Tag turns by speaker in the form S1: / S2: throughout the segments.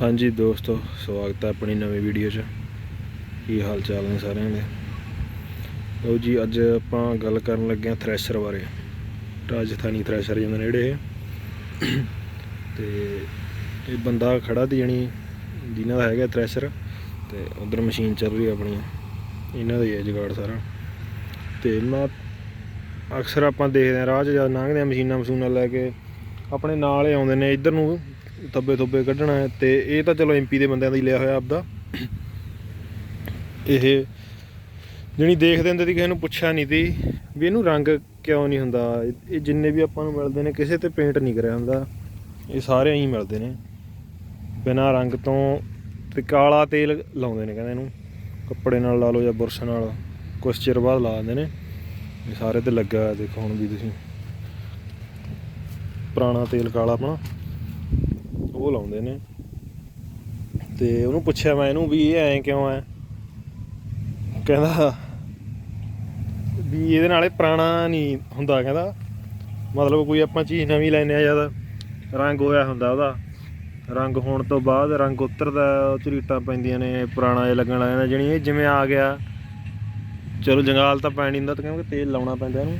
S1: ਹਾਂਜੀ ਦੋਸਤੋ, ਸਵਾਗਤ ਹੈ ਆਪਣੀ ਨਵੀਂ ਵੀਡੀਓ 'ਚ। ਕੀ ਹਾਲ ਚਾਲ ਨੇ ਸਾਰਿਆਂ ਦੇ? ਲਓ ਜੀ, ਅੱਜ ਆਪਾਂ ਗੱਲ ਕਰਨ ਲੱਗੇ ਹਾਂ ਥ੍ਰੈਸ਼ਰ ਬਾਰੇ। ਰਾਜਸਥਾਨੀ ਥ੍ਰੈਸ਼ਰ ਜਿਹਨਾਂ ਨੇੜੇ ਇਹ ਤੇ ਇਹ ਬੰਦਾ ਖੜਾ ਦੀ ਜਣੀ ਜਿਨ੍ਹਾਂ ਦਾ ਹੈਗਾ ਥ੍ਰੈਸ਼ਰ ਤੇ ਉਧਰ ਮਸ਼ੀਨ ਚੱਲ ਰਹੀ ਆਪਣੀ। ਇਹਨਾਂ ਦਾ ਹੀ ਹੈ ਜੁਗਾੜ ਸਾਰਾ। ਤੇ ਮੈਂ ਅਕਸਰ ਆਪਾਂ ਦੇਖਦੇ ਹਾਂ, ਰਾਹ 'ਚ ਜਦ ਲੰਘਦੇ ਹਾਂ ਮਸ਼ੀਨਾਂ ਮਸ਼ੂਨਾਂ ਲੈ ਕੇ, ਆਪਣੇ ਨਾਲ ਹੀ ਆਉਂਦੇ ਨੇ, ਇੱਧਰ ਨੂੰ ਧੱਬੇ ਥੁੱਬੇ ਕੱਢਣਾ ਹੈ ਤੇ ਇਹ ਤਾਂ ਚਲੋ ਐਮਪੀ ਦੇ ਬੰਦਿਆਂ ਦਾ ਹੀ ਲਿਆ ਹੋਇਆ ਆਪਦਾ। ਇਹ ਜਿਹੜੀ ਦੇਖਦੇ ਹੁੰਦੇ ਸੀ ਕਿਸੇ ਨੂੰ ਪੁੱਛਿਆ ਨਹੀਂ ਸੀ ਵੀ ਇਹਨੂੰ ਰੰਗ ਕਿਉਂ ਨਹੀਂ ਹੁੰਦਾ। ਇਹ- ਜਿੰਨੇ ਵੀ ਆਪਾਂ ਨੂੰ ਮਿਲਦੇ ਨੇ ਕਿਸੇ ਤੇ ਪੇਂਟ ਨਹੀਂ ਕਰਿਆ ਹੁੰਦਾ। ਇਹ ਸਾਰੇ ਐਂ ਹੀ ਮਿਲਦੇ ਨੇ। ਬਿਨਾਂ ਰੰਗ ਤੋਂ ਤੇ ਕਾਲਾ ਤੇਲ ਲਾਉਂਦੇ ਨੇ ਕਹਿੰਦੇ ਇਹਨੂੰ। ਕੱਪੜੇ ਨਾਲ ਲਾ ਲਓ ਜਾਂ ਬੁਰਸ਼ ਨਾਲ। ਕੁਛ ਚਿਰ ਬਾਅਦ ਲਾ ਦਿੰਦੇ ਨੇ। ਇਹ ਸਾਰੇ ਤੇ ਲੱਗਾ ਹੋਇਆ ਦੇਖੋ ਹੁਣ ਵੀ ਤੁਸੀਂ। ਪੁਰਾਣਾ ਤੇਲ ਕਾਲਾ ਆਪਣਾ। ਉਹ ਲਾਉਂਦੇ ਨੇ। ਤੇ ਉਹਨੂੰ ਪੁੱਛਿਆ ਮੈਂ, ਇਹਨੂੰ ਵੀ ਇਹ ਐਂ ਕਿਉਂ ਐ? ਕਹਿੰਦਾ, ਵੀ ਇਹਦੇ ਨਾਲ ਇਹ ਪੁਰਾਣਾ ਨਹੀਂ ਹੁੰਦਾ। ਕਹਿੰਦਾ, ਮਤਲਬ ਕੋਈ ਆਪਾਂ ਚੀਜ਼ ਨਵੀਂ ਲੈਨੇ ਆ, ਜਦ ਰੰਗ ਹੋਇਆ ਹੁੰਦਾ ਉਹਦਾ। ਰੰਗ ਹੋਣ ਤੋਂ ਬਾਅਦ ਰੰਗ ਉਤਰਦਾ, ਉਹ ਝਰੀਟਾਂ ਪੈਂਦੀਆਂ ਨੇ, ਪੁਰਾਣਾ ਜਿਹਾ ਲੱਗਣ ਲੱਗ ਜਾਂਦਾ। ਜਣੀ ਇਹ ਜਿਵੇਂ ਆ ਗਿਆ, ਚਲੋ ਜੰਗਾਲ ਤਾਂ ਪੈਣੀ ਹੁੰਦਾ, ਤਾਂ ਕਿਉਂਕਿ ਤੇਲ ਲਾਉਣਾ ਪੈਂਦਾ ਇਹਨੂੰ।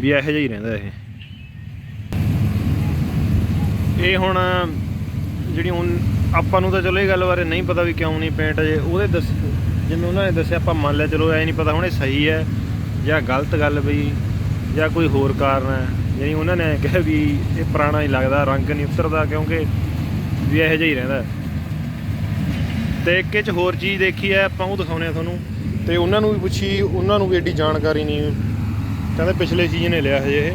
S1: ਵੀ ਇਹੋ ਜਿਹਾ ਹੀ ਰਹਿੰਦਾ ਇਹ। ਇਹ ਹੁਣ ਜਿਹੜੀ ਹੁਣ ਆਪਾਂ ਨੂੰ ਤਾਂ ਚਲੋ ਇਹ ਗੱਲ ਬਾਰੇ ਨਹੀਂ ਪਤਾ ਵੀ ਕਿਉਂ ਨਹੀਂ ਪੇਂਟ ਜੇ ਉਹਦੇ ਦੱਸ ਜਿਵੇਂ ਉਹਨਾਂ ਨੇ ਦੱਸਿਆ, ਆਪਾਂ ਮੰਨ ਲਿਆ, ਚਲੋ ਐ ਨਹੀਂ ਪਤਾ ਹੁਣ ਇਹ ਸਹੀ ਹੈ ਜਾਂ ਗਲਤ ਗੱਲ ਬਈ ਜਾਂ ਕੋਈ ਹੋਰ ਕਾਰਨ ਹੈ। ਯਾਨੀ ਉਹਨਾਂ ਨੇ ਕਿਹਾ ਵੀ ਇਹ ਪੁਰਾਣਾ ਹੀ ਲੱਗਦਾ, ਰੰਗ ਨਹੀਂ ਉਤਰਦਾ, ਕਿਉਂਕਿ ਵੀ ਇਹੋ ਜਿਹਾ ਹੀ ਰਹਿੰਦਾ। ਤੇ ਇੱਕ ਇਹ ਚ ਹੋਰ ਚੀਜ਼ ਦੇਖੀ ਹੈ, ਆਪਾਂ ਉਹ ਦਿਖਾਉਨੇ ਆ ਤੁਹਾਨੂੰ। ਤੇ ਉਹਨਾਂ ਨੂੰ ਵੀ ਪੁੱਛੀ, ਉਹਨਾਂ ਨੂੰ ਵੀ ਐਡੀ ਜਾਣਕਾਰੀ ਨਹੀਂ। ਕਹਿੰਦੇ ਪਿਛਲੇ ਸੀਜ਼ਨ ਨੇ ਲਿਆ ਹਜੇ ਇਹ।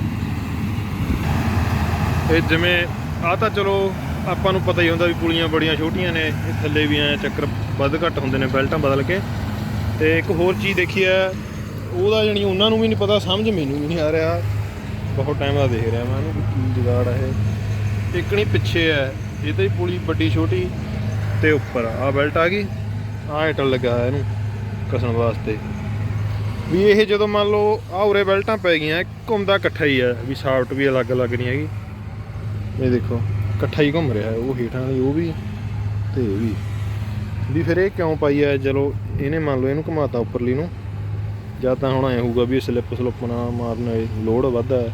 S1: ਇਹ ਜਿਵੇਂ ਆ ਤਾਂ ਚਲੋ ਆਪਾਂ ਨੂੰ ਪਤਾ ਹੀ ਹੁੰਦਾ ਵੀ ਪੁਲੀਆਂ ਬੜੀਆਂ ਛੋਟੀਆਂ ਨੇ, ਇਹ ਥੱਲੇ ਵੀ ਐ ਚੱਕਰ ਵੱਧ ਘੱਟ ਹੁੰਦੇ ਨੇ, ਬੈਲਟਾਂ ਬਦਲ ਕੇ। ਤੇ ਇੱਕ ਹੋਰ ਚੀਜ਼ ਦੇਖੀ ਐ ਉਹਦਾ ਜਣੀ ਉਹਨਾਂ ਨੂੰ ਵੀ ਨਹੀਂ ਪਤਾ, ਸਮਝ ਮੈਨੂੰ ਵੀ ਨਹੀਂ ਆ ਰਿਹਾ। ਬਹੁਤ ਟਾਈਮ ਦਾ ਦੇਖ ਰਿਹਾ ਮੈਂ ਇਹਨੂੰ ਵੀ ਕੀ ਜੁਗਾੜ ਆ ਇਹ। ਇੱਕ ਨਹੀਂ, ਪਿੱਛੇ ਐ ਇਹਦੇ ਹੀ ਪੁਲੀ ਵੱਡੀ ਛੋਟੀ, ਤੇ ਉੱਪਰ ਆ ਬੈਲਟ ਆ ਗਈ। ਆ ਹੈਟਲ ਲੱਗਾ ਇਹਨੂੰ ਕਸਣ ਵਾਸਤੇ। ਵੀ ਇਹ ਜਦੋਂ ਮੰਨ ਲਓ ਆ ਉਰੇ ਬੈਲਟਾਂ ਪੈ ਗਈਆਂ ਘੁੰਮਦਾ ਇਕੱਠਾ ਹੀ ਆ ਵੀ ਸਾਫਟ ਵੀ ਅਲੱਗ-ਅਲੱਗ ਨਹੀਂ ਹੈਗੀ। ਇਹ ਦੇਖੋ। ਇਕੱਠਾ ਹੀ ਘੁੰਮ ਰਿਹਾ, ਉਹ ਹੇਠਾਂ ਵਾਲੀ, ਉਹ ਵੀ ਤੇ ਇਹ ਵੀ। ਵੀ ਫਿਰ ਇਹ ਕਿਉਂ ਪਾਈ ਆ? ਚਲੋ, ਇਹਨੇ ਮੰਨ ਲਓ ਇਹਨੂੰ ਘੁਮਾਤਾ ਉੱਪਰਲੀ ਨੂੰ। ਜਾਂ ਤਾਂ ਹੁਣ ਐ ਹੋਊਗਾ ਵੀ ਸਲਿੱਪ ਸਲੁੱਪ ਨਾ ਮਾਰਨ ਲੋਡ ਵੱਧਦਾ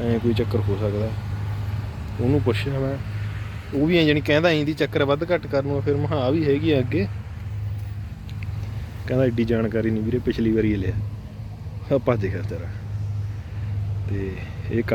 S1: ਐ ਕੋਈ ਚੱਕਰ ਹੋ ਸਕਦਾ। ਉਹਨੂੰ ਪੁੱਛਿਆ ਮੈਂ। ਉਹ ਵੀ ਐ ਜਾਨੀ ਕਹਿੰਦਾ ਐਂ ਦੀ ਚੱਕਰ ਵੱਧ ਘੱਟ ਕਰਨ ਨੂੰ, ਫਿਰ ਮਹਾ ਵੀ ਹੈਗੀ ਆ ਅੱਗੇ। ਕਹਿੰਦਾ, ਐਡੀ ਜਾਣਕਾਰੀ ਨਹੀਂ ਵੀਰੇ, ਪਿਛਲੀ ਵਾਰੀ ਇਹ ਲਿਆ ਆਪਾਂ ਦੇਖਿਆ ਤੇਰਾ। ਤੇ ਇਹ ਕਾ